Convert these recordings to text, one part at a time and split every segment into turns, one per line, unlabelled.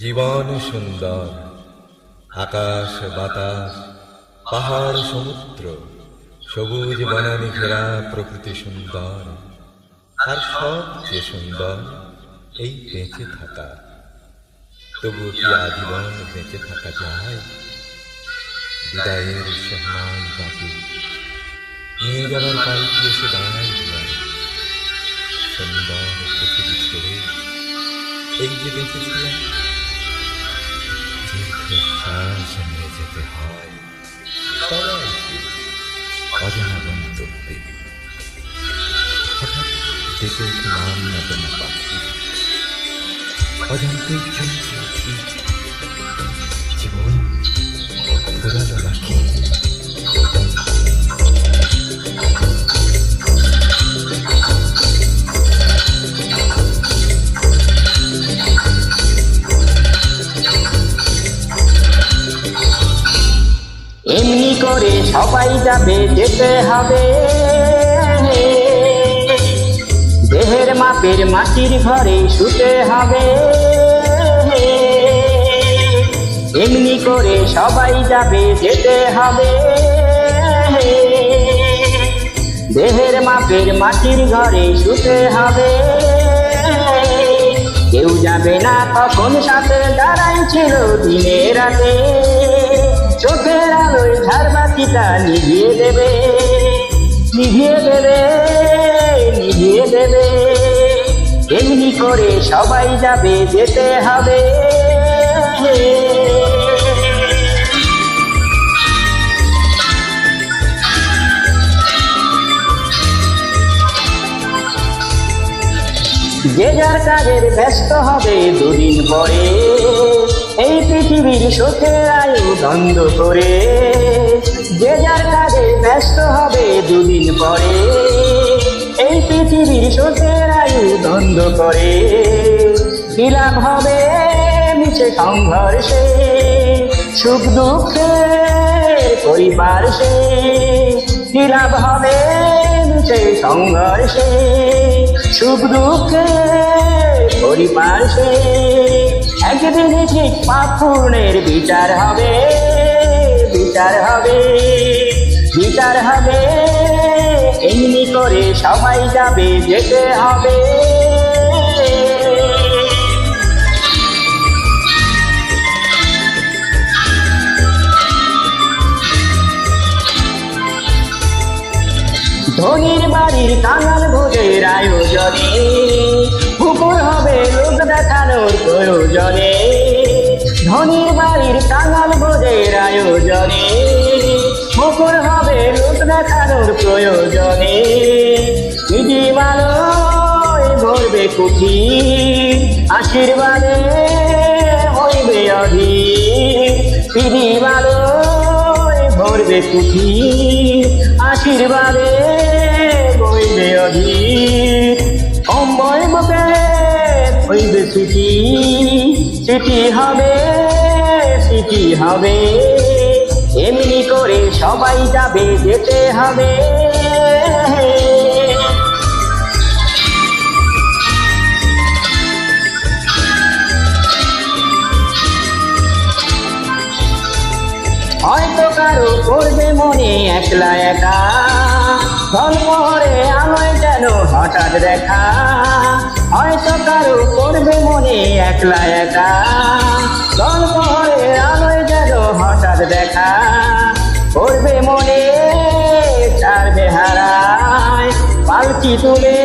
জীবন সুন্দর, আকাশ বাতাস, পাহাড় সমুদ্র, সবুজ বনানি ঘেরা প্রকৃতি সুন্দর। আর সবচেয়ে সুন্দর, এই বেঁচে থাকা। তবু কি আজীবন বেঁচে থাকা যায়? বিদায়ের সহনাই বাকি। নিয়ে যাবার পাল্টি এসে দাঁড়ায় সুন্দর পৃথিবী ছেড়ে এই যে বেঁচেছিলাম দীর্ঘশ্বাস সঙ্গে যেতে হয় অজানা গন্তব্যে হঠাৎ ডেকে নাম না
সবাই যাবে যেতে হবে। দেহের মাপের মাটির ঘরে শুতে হবে। এমনি করে সবাই যাবে যেতে হবে। দেহের মাপের মাটির ঘরে শুতে হবে। কেউ যাবে না তখন সাথে দাঁড়াই ছিল দিনে রাতে। চোখের আলোয় ঝাড়বাতিটা নিভিয়ে দেবে নিভিয়ে দেবে নিভিয়ে দেবে। এমনি করে সবাই যাবে, যেতে হবে। যে যার কাজের ব্যস্ত হবে দুদিন পরে। এই পৃথিবীর সুখের আয়ু দ্বন্দ্ব করে, যে যার কাজে ব্যস্ত হবে দুদিন পরে, এই পৃথিবীর সুখের আয়ু দ্বন্দ্ব করে। বিলাপ হবে মিছে সংঘর্ষে, সুখ দুঃখে পরিবার সে। বিলাপ হবে মিছে সংঘর্ষে, সুখ দুঃখে পরিবার সে। একদিন ঠিক পাপ পূর্ণের বিচার হবে বিচার হবে বিচার হবে। এমনি করে সবাই যাবে, যেতে হবে। ধনির বাড়ির কাঙাল ভোজের আয়োজনে লোক দেখানোর প্রয়োজনে ধনির বাড়ির কাঙাল ভোজের আয়োজনে পুকুর হবে লোক দেখানোর প্রয়োজনে। মালয় ভরবে কুঠি আশীর্বাদে হইবে পিদি মালয় ভরবে কুঠি আশীর্বাদে বইবে অধীর। হইবে স্মৃতি স্মৃতি হবে স্মৃতি হবে। এমনি করে সবাই যাবে, যেতে হবে। হয়তো কারও করবে মনে একলা একা। ধর্মরে আলোয় যেন হঠাৎ দেখা? হয়তো কারও করবে মনে একলা একা। ধর্মরে আলোয় যেন হঠাৎ দেখা। করবে মনে চার বেহারায়। পালকি তুলে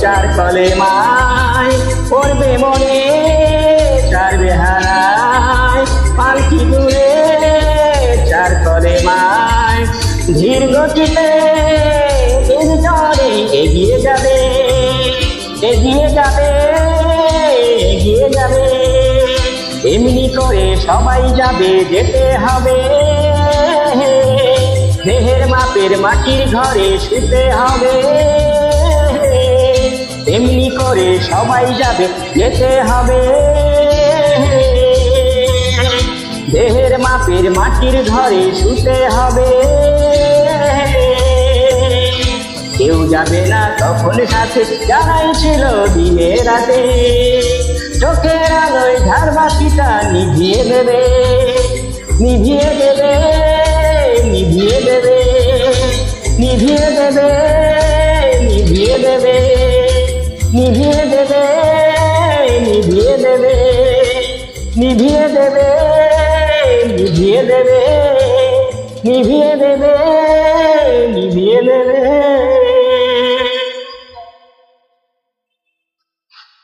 চার কলে মায়। করবে মনে চার বেহারায়। পালকি তুলে চার কলে মায়। ধীর গতিতে এগিয়ে যাবে এগিয়ে যাবে। এমনি করে সবাই যাবে, যেতে হবে। দেহের মাপের মাটির ঘরে শুতে হবে। এমনি করে সবাই যাবে, যেতে হবে। দেহের মাপের মাটির ঘরে শুতে হবে। কেউ যাবে না তখন সাথে যারাই ছিল দিনে রাতে চোখের আলোয় ঝাড় বাতিটা নিভিয়ে দেবে নিভিয়ে দেবে নিভিয়ে দেবে নিভিয়ে দেবে নিভিয়ে দেবে নিভিয়ে দেবে নিভিয়ে দেবে নিভিয়ে দেবে নিভিয়ে দেবে নিভিয়ে দেবে নিভিয়ে দেবে